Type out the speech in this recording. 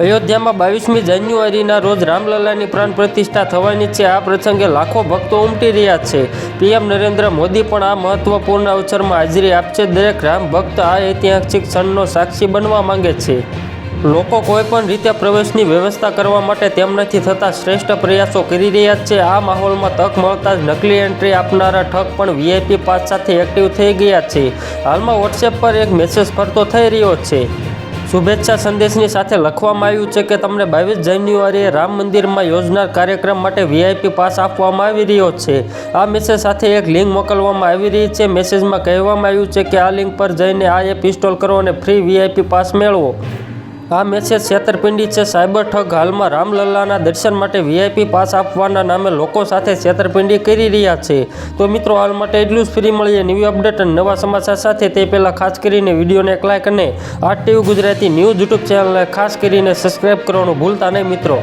અયોધ્યામાં બાવીસમી જાન્યુઆરીના રોજ રામલલ્લાની પ્રાણ પ્રતિષ્ઠા થવાની છે. આ પ્રસંગે લાખો ભક્તો ઉમટી રહ્યા છે. પીએમ નરેન્દ્ર મોદી પણ આ મહત્વપૂર્ણ અવસરમાં હાજરી આપશે. દરેક રામ ભક્ત આ ઐતિહાસિક ક્ષણનો સાક્ષી બનવા માંગે છે. લોકો કોઈપણ રીતે પ્રવેશની વ્યવસ્થા કરવા માટે તેમનાથી થતા. શ્રેષ્ઠ પ્રયાસો કરી રહ્યા છે. આ માહોલમાં તક મળતા જ નકલી એન્ટ્રી આપનારા ઠગ પણ વીઆઈપી પાસ સાથે એક્ટિવ થઈ ગયા છે. હાલમાં વોટ્સએપ પર એક મેસેજ ફરતો થઈ રહ્યો છે. શુભેચ્છા સંદેશની સાથે લખવામાં આવ્યું છે કે તમને બાવીસ જાન્યુઆરીએ રામ મંદિરમાં યોજનાર કાર્યક્રમ માટે વીઆઈપી પાસ આપવામાં આવી રહ્યો છે. આ મેસેજ સાથે એક લિંક મોકલવામાં આવી રહી છે. મેસેજમાં કહેવામાં આવ્યું છે કે આ લિંક પર જઈને આ એપ ઇન્સ્ટોલ કરો અને ફ્રી વીઆઈપી પાસ મેળવો. આ મેસેજ છેતરપિંડી છે. સાયબર ઠગ હાલમાં રામલલ્લાના દર્શન માટે વીઆઈપી પાસ આપવાના નામે લોકો સાથે છેતરપિંડી કરી રહ્યા છે. તો મિત્રો, હાલ માટે એટલું જ. ફ્રી મળીએ ન્યૂ અપડેટ અને નવા સમાચાર સાથે. તે પહેલાં ખાસ કરીને વિડીયોને એક લાઇક અને આ ટીવી ગુજરાતી ન્યૂઝ યુટ્યુબ ચેનલને ખાસ કરીને સબસ્ક્રાઈબ કરવાનું ભૂલતા નહીં મિત્રો.